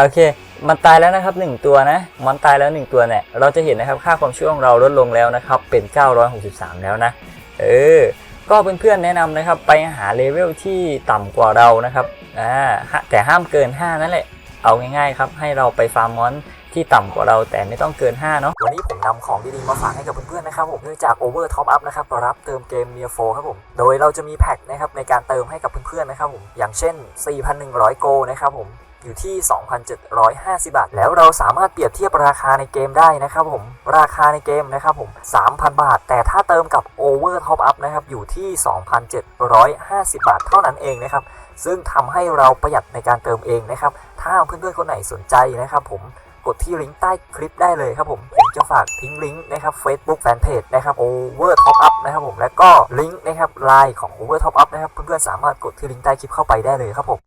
โอเค มันตายแล้วนะครับหนึ่งตัวนะ มันตายแล้วหนึ่งตัวเนี่ย เราจะเห็นนะครับค่าความช่วของเราลดลงแล้วนะครับ เป็น 963 แล้วนะ เออ ก็เพื่อนๆแนะนำนะครับ ไปหาเลเวลที่ต่ำกว่าเรานะครับ อ่า แต่ห้ามเกิน 5 นั่นแหละ เอาง่ายๆครับ ให้เราไปฟาร์มมอนที่ต่ำกว่าเราแต่ไม่ต้องเกิน 5 เนาะวันนี้ผมนำของดีๆมาฝากให้กับเพื่อนๆนะครับผมเนื่องจาก Over Top Up นะครับรับเติมเกม m i a 4ครับผม โดยเราจะมีแพ็คนะครับในการเติมให้กับเพื่อนๆนะครับผมอย่างเช่น 4,100 โกนะครับผม อยู่ที่ 2,750 บาท แล้วเราสามารถเปรียบเทียบราคาในเกมได้นะครับผม ราคาในเกมนะครับผม 3,000 บาท แต่ถ้าเติมกับ Over Top Up นะครับ อยู่ที่ 2,750 บาทเท่านั้นเองนะครับ ซึ่งทำให้เราประหยัดในการเติมเองนะครับ ถ้าเพื่อนๆคนไหนสนใจนะครับผมกดที่ลิงก์ใต้คลิปได้เลยครับผม ผมจะฝากทิ้งลิงก์นะครับ Facebook Fanpage นะครับ Over Top Up นะครับผม และก็ลิงก์นะครับไลน์ของ Over Top Up นะครับ เพื่อนๆสามารถกดที่ลิงก์ใต้คลิปเข้าไปได้เลยครับผม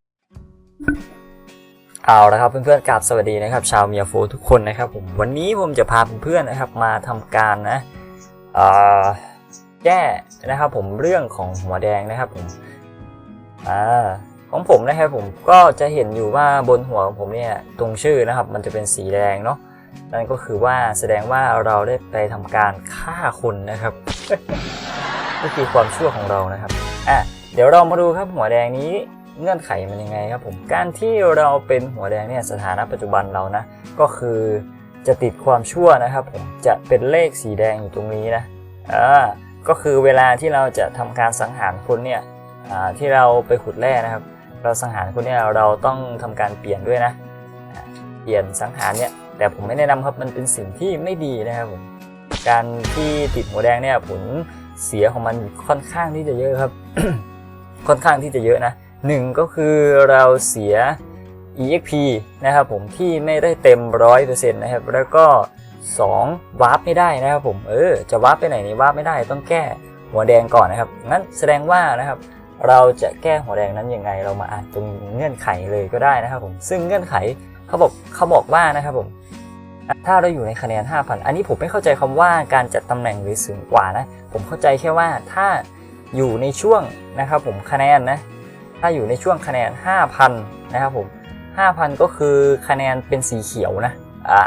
เอาละครับเพื่อนๆกราบสวัสดีนะครับ ชาวเมียโฟทุกคนนะครับผมวันนี้ผมจะพาเพื่อนๆนะครับมาทำการนะแก้นะครับผมเรื่องของหัวแดงนะครับผมอของผมนะครับผมก็จะเห็นอยู่ว่าบนหัวของผมเนี่ยตรงชื่อนะครับ มันจะเป็นสีแดงเนาะนั่นก็คือว่าแสดงว่าเราได้ไปทำการฆ่าคนนะครับนี่คือความชั่วของเรานะครับอะเดี๋ยวเรามาดูครับหัวแดงนี้ เงื่อนไขมันยังไงครับผมการที่เราเป็นหัวแดงเนี่ยสถานะปัจจุบันเรานะก็คือจะติดความชั่วนะครับผมจะเป็นเลขสีแดงอยู่ตรงนี้นะอ่าก็คือเวลาที่เราจะทำการสังหารคนเนี่ยที่เราไปขุดแร่นะครับ เราสังหารคนเนี่ยเราต้องทำการเปลี่ยนด้วยนะ เปลี่ยนสังหารเนี่ยแต่ผมไม่แนะนำครับมันเป็นสิ่งที่ไม่ดีนะครับผมการที่ติดหัวแดงเนี่ยผลเสียของมันค่อนข้างที่จะเยอะครับ ค่อนข้างที่จะเยอะนะ หนึ่งก็คือเราเสีย EXP นะครับผมที่ไม่ได้เต็ม 100%นะครับแล้วก็ 2วาร์ปไม่ได้นะครับผมเออจะวาร์ปไปไหนนี่วาร์ปไม่ได้ต้องแก้หัวแดงก่อนนะครับงั้นแสดงว่านะครับเราจะแก้หัวแดงนั้นยังไง เรามาอ่านตรงเงื่อนไขเลยก็ได้นะครับผมซึ่งเงื่อนไขเขาบอกเขาบอกว่านะครับผมถ้าเราอยู่ในคะแนน 5,000 อันนี้ผมไม่เข้าใจคำว่าการจัดตำแหน่งหรือสูงกว่านะ ผมเข้าใจแค่ว่าถ้าอยู่ในช่วงนะครับผมคะแนนนะ ถ้าอยู่ในช่วงคะแนน 5,000 นะครับผม 5,000 ก็คือคะแนนเป็นสีเขียวนะอ่า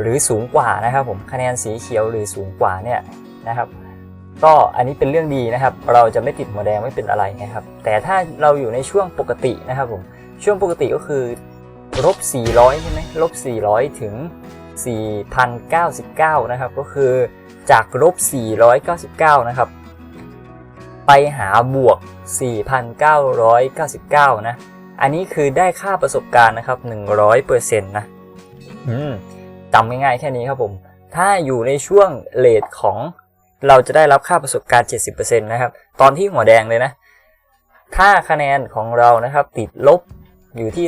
หรือสูงกว่านะครับผมคะแนนสีเขียวหรือสูงกว่าเนี่ยนะครับก็อันนี้เป็นเรื่องดีนะครับ เราจะไม่ติดหัวแดงไม่เป็นอะไรนะครับ แต่ถ้าเราอยู่ในช่วงปกตินะครับผมช่วงปกติก็คือลบ400ใช่ไหมลบ400 ถึง 4,099 นะครับ ก็คือจากลบ499 นะครับ ไปหาบวก 4,999 นะ อันนี้คือได้ค่าประสบการณ์นะครับ 100%นะอืมจำง่ายๆแค่นี้ครับผม ถ้าอยู่ในช่วงเลทของเราจะได้รับค่าประสบการณ์ 70%นะครับ ตอนที่หัวแดงเลยนะ ถ้าคะแนนของเรานะครับ ติดลบอยู่ที่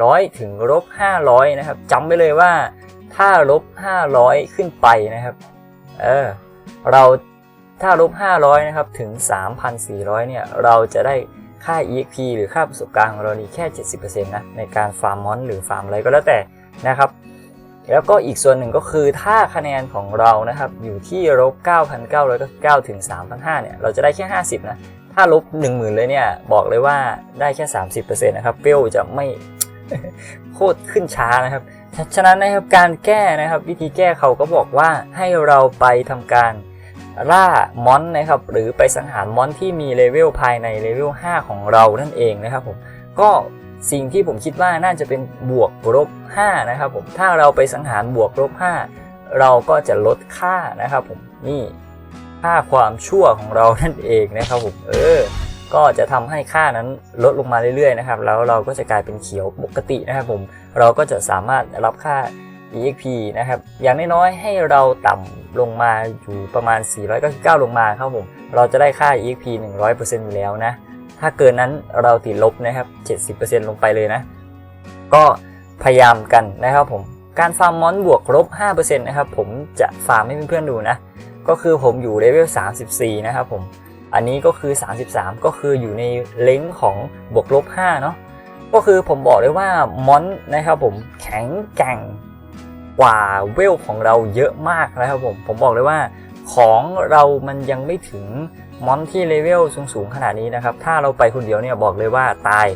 3,400 ถึงลบ 500 นะครับจำไว้เลยว่าถ้าลบ 500 ขึ้นไปนะครับ เออ เรา ถ้าลบ 500 นะครับ ถึง 3,400 เนี่ย เราจะได้ค่า EXP หรือค่าประสบการณ์ของเรานี่แค่ 70%นะ ในการฟาร์มมอนหรือฟาร์มอะไรก็แล้วแต่นะครับ แล้วก็อีกส่วนหนึ่งก็คือถ้าคะแนนของเรานะครับ อยู่ที่ลบ 9,999 ถึง 3,500 เนี่ย เราจะได้แค่ 50 นะ ถ้าลบ 10,000 เลยเนี่ย บอกเลยว่าได้แค่ 30%นะครับ เปลจะไม่โคตรขึ้นช้านะครับ ฉะนั้นนะครับการแก้นะครับ วิธีแก้เขาก็บอกว่าให้เราไปทำการ ล่ามอนนะครับหรือไปสังหารมอนที่มีเลเวลภายในเลเวล5ของเรานั่นเองนะครับผมก็สิ่งที่ผมคิดว่าน่าจะเป็นบวกลบ5นะครับผมถ้าเราไปสังหารบวกลบ5เราก็จะลดค่านะครับผมนี่ค่าความชั่วของเรานั่นเองนะครับผมเออก็จะทำให้ค่านั้นลดลงมาเรื่อยๆนะครับ แล้วเราก็จะกลายเป็นเขียวปกตินะครับผม เราก็จะสามารถรับค่า EXP นะครับ อย่างน้อยๆ ให้เราต่ำลงมาอยู่ประมาณ 499 ลงมาครับผม เราจะได้ค่า EXP 100%อยู่แล้วนะ ถ้าเกินนั้นเราติดลบนะครับ 70%ลงไปเลยนะ ก็พยายามกันนะครับผม การฟาร์มมอนบวกลบ5%นะครับ ผมจะฟาร์มให้เพื่อนๆดูนะ ก็คือผมอยู่เลเวล 34 นะครับผม อันนี้ก็คือ 33 ก็คืออยู่ในเลนส์ของบวกลบ5เนาะ ก็คือผมบอกเลยว่ามอนนะครับผมแข็งแกร่ง กว่าเวลของเราเยอะมากนะครับผมผมบอกเลยว่าของเรามันยังไม่ถึงมอนที่เลเวลสูงๆขนาดนี้นะครับ ถ้าเราไปคนเดียวเนี่ยบอกเลยว่าตาย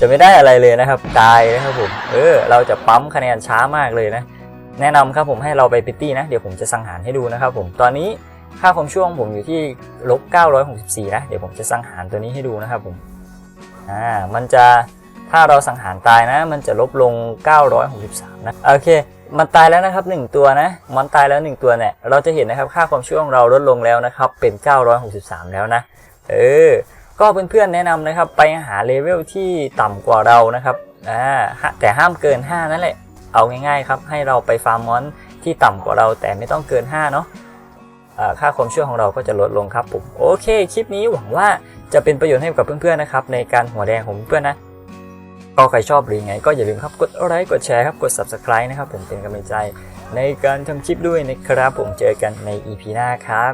จะไม่ได้อะไรเลยนะครับ ตายนะครับผม เออ เราจะปั๊มคะแนนช้ามากเลยนะ แนะนำครับผมให้เราไปพิตตี้นะ เดี๋ยวผมจะสังหารให้ดูนะครับผม ตอนนี้ค่าความช่วงผมอยู่ที่ลบ964นะ เดี๋ยวผมจะสังหารตัวนี้ให้ดูนะครับผม อ่า มันจะ ถ้าเราสังหารตายนะ มันจะลบลง 963 นะ โอเค มันตายแล้วนะครับ 1 ตัวนะ มันตายแล้ว 1 ตัวเนี่ย เราจะเห็นนะครับค่าความช่วงเราลดลงแล้วนะครับ เป็น 963 แล้วนะ เออ ก็เพื่อนๆแนะนำนะครับ ไปหาเลเวลที่ต่ำกว่าเรานะครับ อ่า แต่ห้ามเกิน 5 นั่นแหละ เอาง่ายๆครับ ให้เราไปฟาร์มมอนที่ต่ำกว่าเราแต่ไม่ต้องเกิน 5 เนาะค่าความช่วยของเราก็จะลดลงครับผม โอเค คลิปนี้หวังว่าจะเป็นประโยชน์ให้กับเพื่อนๆนะครับ ในการหัวแดงของเพื่อนนะ ก็ใครชอบหรือไง ก็อย่าลืมครับกดไลค์กดแชร์ครับกด subscribe นะครับผมเป็นกำลังใจในการทำคลิปด้วยนะครับผมเจอกันใน EP หน้าครับ